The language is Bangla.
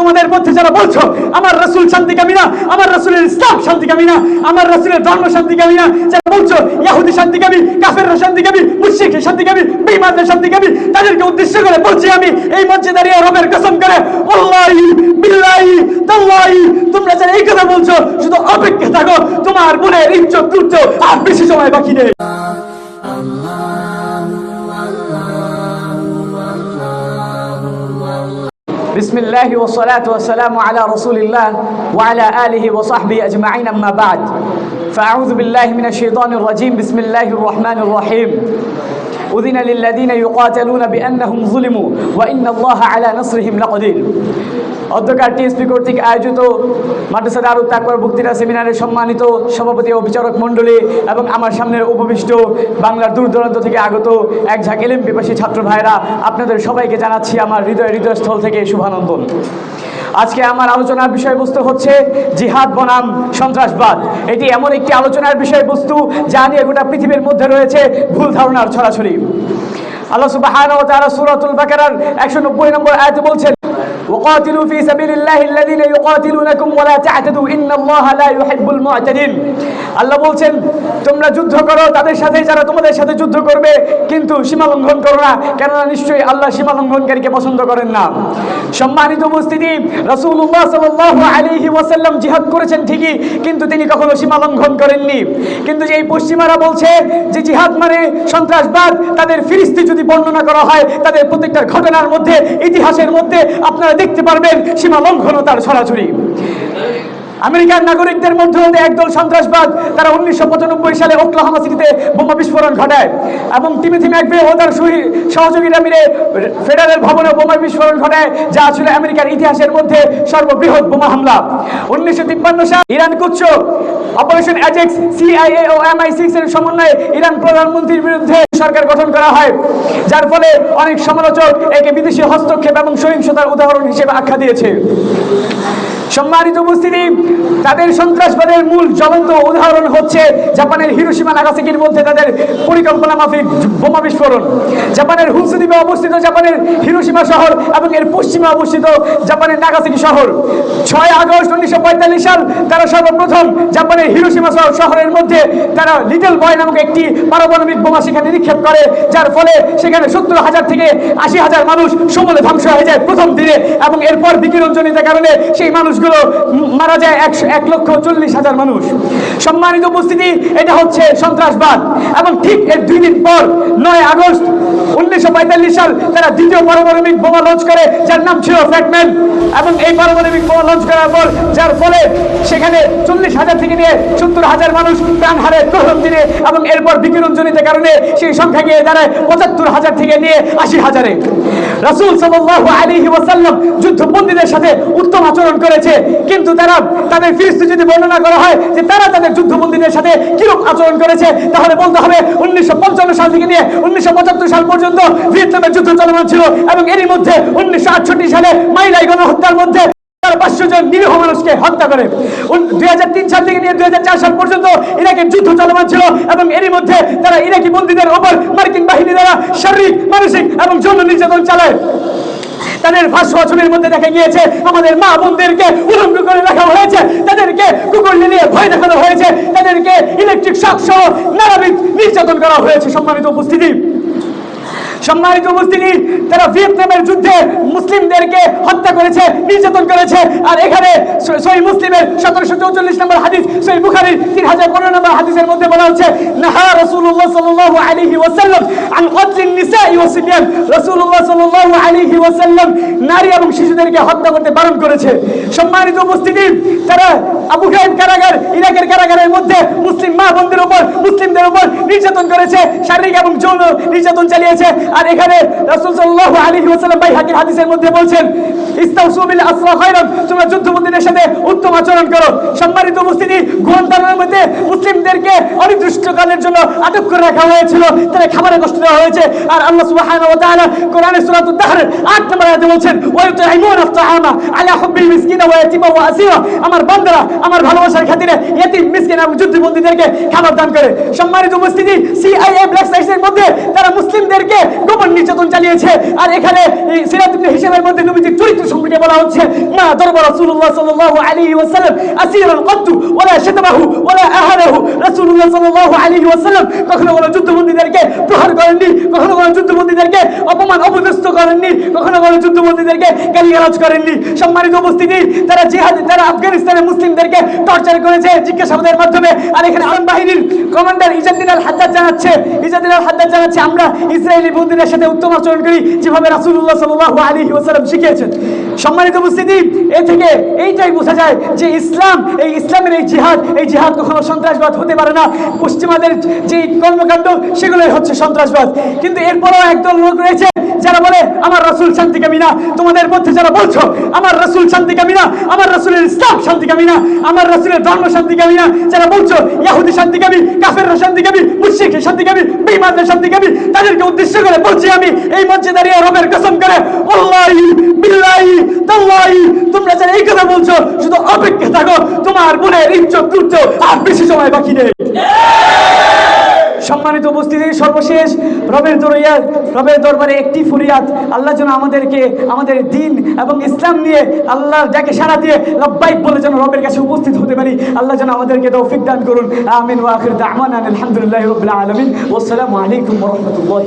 তোমাদের মধ্যে যারা বলছো, আমার রসুল শান্তিকামী না আমার রসুলের ইসলাম শান্তিকামী না আমার রসুলের ধর্ম শান্তিকামী না যারা বলছো, ইয়াহুদি শান্তিকামী কাফেররা শান্তিকামী মুশরিক শান্তিকামী বেঈমানরা শান্তিকামী তাদেরকে উদ্দেশ্য করে বলছি আমি, এই মঞ্চে দাঁড়িয়ে রবের কসম করে আল্লাহি বিল্লাহি তাল্লাহি তোমরা যারা এই কথা বলছো, শুধু অপেক্ষা থাকো, তোমার মনের ইজ্জত তুলছো আর বেশি সময় বাকি নেই। بسم الله والصلاة والسلام على رسول الله وعلى آله وصحبه أجمعين أما بعد. فأعوذ بالله من الشيطان الرجيم. بسم الله الرحمن الرحيم. উদিন আলিল্লাদিন ইউকাতালুনা বিআন্নাহুম যুলিমু ওয়া ইন্নাল্লাহা আলা নাসরিহিম লাকাদির। অধ্যকার টিএসপি কর্তৃক আয়োজিত মাদ্রাসা দারুদ তাকওয়ার বক্তৃতা, সেমিনারে সম্মানিত সভাপতি ও বিচারক মণ্ডলী এবং আমার সামনের উপবিষ্ট বাংলার দূর দূরান্ত থেকে আগত এক ঝাঁক এলএম পেপাসী ছাত্র ভাইরা আপনাদের সবাইকে জানাচ্ছি আমার হৃদয় হৃদয়স্থল থেকে শুভানন্দন। আজকে আমার আলোচনার বিষয়বস্তু হচ্ছে জিহাদ বনাম সন্ত্রাসবাদ। এটি এমন একটি আলোচনার বিষয়বস্তু যা নিয়ে গোটা পৃথিবীর মধ্যে রয়েছে ভুল ধারণার ছড়াছড়ি। আল্লাহ সুবাহ সুরাতুল বাকার একশো নব্বই নম্বর আয়তে বলছেন وقاتلوا في سبيل الله الذين يقاتلونكم ولا تعتدوا. ان الله لا يحب المعتدين. আল্লাহ বলছেন, তোমরা যুদ্ধ করো, তাদের সাথে যারা তোমাদের সাথে যুদ্ধ করবে, কিন্তু সীমা লঙ্ঘন করো না। কেননা নিশ্চয়ই আল্লাহ সীমা লঙ্ঘনকারীকে পছন্দ করেন না। সম্মানিত উপস্থিতি রসুল্লাহ সাল্লাহ আলিহি ওয়াসাল্লাম জিহাদ করেছেন ঠিকই, কিন্তু তিনি কখনো সীমা লঙ্ঘন করেননি। কিন্তু এই পশ্চিমারা বলছে যে জিহাদ মানে সন্ত্রাসবাদ, তাদের ফিরিস্তি যদি বর্ণনা করা হয়, তাদের প্রত্যেকটা ঘটনার মধ্যে, ইতিহাসের মধ্যে আপনারা দেখতে পারবেন সীমা লঙ্ঘনতার ছড়াছড়ি আমেরিকার নাগরিকদের মধ্যে একদল সন্ত্রাসবাদ। তারা উনিশশো পঁচানব্বই সালে ওকলাহামা সিটিতে বোমা বিস্ফোরণ ঘটায় এবং টিমিথি ম্যাকবে ও তার সহযোগীরা মিলে ফেডারেল ভবনে বোমা বিস্ফোরণ ঘটায়, যা ছিল আমেরিকার ইতিহাসের মধ্যে সর্ববৃহৎ বোমা হামলা। উনিশশো তিপ্পান্ন সাল ইরান কুচ্ছ অপারেশন অ্যাজেক্স সিআইএ ও এমআই সিক্স এর সমন্বয়ে ইরান প্রধানমন্ত্রীর বিরুদ্ধে সরকার গঠন করা হয়, যার ফলে অনেক সমালোচক একে বিদেশি হস্তক্ষেপ এবং সহিংসতার উদাহরণ হিসেবে আখ্যা দিয়েছে। সম্মানিত উপস্থিতি, তাদের সন্ত্রাসবাদের মূল জ্বলন্ত উদাহরণ হচ্ছে জাপানের হিরোসীমা নাগাসাকির মধ্যে তাদের পরিকল্পনা মাফিক বোমা বিস্ফোরণ। জাপানের হুনসু দ্বীপে অবস্থিত জাপানের হিরোসীমা শহর এবং এর পশ্চিমে অবস্থিত জাপানের নাগাসাকি শহর। ছয় আগস্ট উনিশশো পঁয়তাল্লিশ সাল তারা সর্বপ্রথম জাপানের হিরোসীমা শহর- শহরের মধ্যে তারা লিটল বয় নামক একটি পারমাণবিক বোমা সেখানে নিক্ষেপ করে, যার ফলে সেখানে সত্তর হাজার থেকে আশি হাজার মানুষ সমূলে ধ্বংস হয়ে যায় প্রথম দিনে এবং এরপর বিকিরণজনিত কারণে সেই মানুষগুলো মারা যায় একশো এক লক্ষ চল্লিশ হাজার মানুষ। সম্মানিত উপস্থিতি, এটা হচ্ছে সন্ত্রাসবাদ। এবং ঠিক এর দুই দিন পর, নয় আগস্ট উনিশশো পঁয়তাল্লিশ সাল, তারা দ্বিতীয় পারমাণবিক বোমা লঞ্চ করে, যার নাম ছিল ফ্যাটম্যান এবং এই পারমাণবিক বোমা লঞ্চ করার পর, যার ফলে সেখানে চল্লিশ হাজার থেকে নিয়ে সত্তর হাজার মানুষ প্রাণ হারে প্রথম দিনে, এবং এরপর বিকিরণজনিত কারণে সেই সংখ্যা গিয়ে দাঁড়ায় পঁচাত্তর হাজার থেকে নিয়ে আশি হাজারে। রাসূল সাল্লাল্লাহু আলাইহি ওয়াসাল্লাম যুদ্ধবন্দীদের সাথে উত্তম আচরণ করেছে। কিন্তু তারা, তাদের ফিরিস্তি যদি বর্ণনা করা হয় যে তারা তাদের যুদ্ধবন্দীদের সাথে কিরূপ আচরণ করেছে, তাহলে বলতে হবে উনিশশো পঞ্চান্ন সাল থেকে নিয়ে উনিশশো পঁচাত্তর সাল পর্যন্ত ভিয়েতনামের যুদ্ধ চলমান ছিল এবং এরই মধ্যে উনিশশো আটষট্টি সালে মাইলাই গণহত্যার মধ্যে পাঁচশো জন নিরীহ মানুষকে হত্যা করে। দুই হাজার তিন সাল থেকে নিয়ে দুই সাল পর্যন্ত ইরাকের যুদ্ধ চলমান ছিল এবং এরই মধ্যে তারা ইরাকি বন্দীদের ওপর মার্কিন বাহিনী দ্বারা শারীরিক, মানসিক এবং যৌন নির্যাতন চালায়। তাদের ভাষ্য ছবির মধ্যে দেখা গিয়েছে, আমাদের মা বোনদেরকে উলঙ্গ করে রাখা হয়েছে, তাদেরকে কুকুর নিয়ে ভয় দেখানো হয়েছে, তাদেরকে ইলেকট্রিক শক সহ নানাবিধ নির্যাতন করা হয়েছে সম্মানিত উপস্থিতি। সম্মানিত উপস্থিতি তারা ভিয়েতনামের যুদ্ধে মুসলিমদেরকে হত্যা করেছে, নির্যাতন করেছে, আর এখানে সহি মুসলিমের সতেরোশো চৌচল্লিশ নম্বর হাদিস সহি বুখারির তিন হাজার পনেরো নম্বর হাদিসের মধ্যে বলা হচ্ছে, নাহা রসুল্লাহ সাল্লাহ আলিহি ওয়াসাল্লাম আন নিসা রসুল্লাহ সাল্লাহ আলিহি ওয়াসাল্লাম নারী এবং শিশুদেরকে হত্যা করতে বারণ করেছে। সম্মানিত উপস্থিতি তারা আবু গাইব কারাগার, ইরাকের কারাগারের মধ্যে মুসলিম মা বোনদের উপর, মুসলিমদের উপর নির্যাতন করেছে, শারীরিক এবং যৌন নির্যাতন চালিয়েছে আর এখানে রাসূল সাল্লাল্লাহু ওয়াসাল্লাম ভাই হাদিসের মধ্যে বলছেন, ইস্তাউসু বিল আসরা খায়রান, তোমরা যুদ্ধবন্দীদের সাথে উত্তম আচরণ করো। সম্মানিত উপস্থিতি মধ্যে মুসলিমদেরকে অনির্দিষ্টকালের জন্য আটক করে রাখা হয়েছিল। তাদের খাবারে কষ্ট দেওয়া হয়েছে। আর আল্লাহ সুবহানাহু ওয়া তাআলা কোরআনের সূরাতুদ দাহরের 8 নম্বর আয়াতে বলছেন ওয়া ইউতাইমুনা আত-তাআমা আলা হুব্বিল মিসকিনা ওয়া ইয়াতিমা ওয়া আসীরা। আমার বান্দারা আমার ভালোবাসার খাতিরে ইয়েতিম, মিসকিন এবং যুদ্ধবন্দীদেরকে খাবার দান করে। সম্মানিত উপস্থিতি ব্ল্যাক মধ্যে তারা মুসলিমদেরকে গোপন নির্যাতন চালিয়েছে। আর এখানে সিরাত মধ্যে নবীজির চরিত্র সম্পর্কে বলা হচ্ছে, মা দরবার রাসূলুল্লাহ সাল্লাল্লাহু আলাইহি ওয়াসাল্লাম ওয়ালা শাতামাহু ওয়ালা রাসূলুল্লাহ সাল্লাল্লাহু আলাইহি ওয়াসাল্লাম কখনো কোনো যুদ্ধবন্দীদেরকে প্রহার করেননি, কখনো কোনো যুদ্ধবন্দীদেরকে অপমান অপদস্থ করেননি, কখনো কোনো যুদ্ধবন্দীদেরকে গালিগালাজ করেননি। সম্মানিত উপস্থিতি, তারা তারা আফগানিস্তানের মুসলিমদেরকে টর্চার করেছে জিজ্ঞাসাবাদের মাধ্যমে। আর এখানে আলম বাহিনীর কমান্ডার ইজাদ্দিন আল হাদ্দাদ জানাচ্ছে ইজাদ্দিন আল হাদ্দাদ জানাচ্ছে, আমরা ইসরায়েলি বন্দীদের সাথে উত্তম আচরণ করি, যেভাবে রাসূলুল্লাহ সাল্লাল্লাহু আলাইহি ওয়াসাল্লাম শিখিয়েছেন। সম্মানিত উপস্থিতি, এ থেকে এইটাই বোঝা যায় যে ইসলাম, এই ইসলামের এই জিহাদ এই জিহাদ কখনো সন্ত্রাসবাদ হতে পারে না। পশ্চিমাদের যে কর্মকাণ্ড, সেগুলোই হচ্ছে সন্ত্রাসবাদ। কিন্তু এরপরও একদল লোক রয়েছে যারা বলে, আমার রাসূল শান্তিকামী না। তোমাদের মধ্যে যারা বলছো, আমার রাসূল শান্তিকামী না। আমার রাসূলের ইসলাম শান্তিকামী না। আমার রাসূলের ধর্ম শান্তিকামী না। যারা বলছো ইহুদি শান্তিকামী কাফেররা শান্তিকামী মুশরিক শান্তিকামী বেঈমানরা শান্তিকামী তাদেরকে উদ্দেশ্য করে বলছি আমি, এই দাঁড়িয়ে রবের কসম করে তোমরা যারা এই কথা বলছো, শুধু অপেক্ষা থাকো, তোমার মনের ইজ্জত তুলছো আর বেশি সময় বাকি নেই। সম্মানিত উপস্থিতি সর্বশেষ রবের দরিয়া রবের দরবারে একটি ফরিয়াদ। আল্লাহ যেন আমাদেরকে, আমাদের দিন এবং ইসলাম নিয়ে আল্লাহ যাকে সারা দিয়ে লব্বাইক বলে যেন রবের কাছে উপস্থিত হতে পারি, আল্লাহ যেন আমাদেরকে তৌফিক দান করুন। আমিন ওয়াখির দাহমান আলহামদুলিল্লাহ রবিল আলমিন। ওসালামু আলাইকুম রহমতুল্লাহ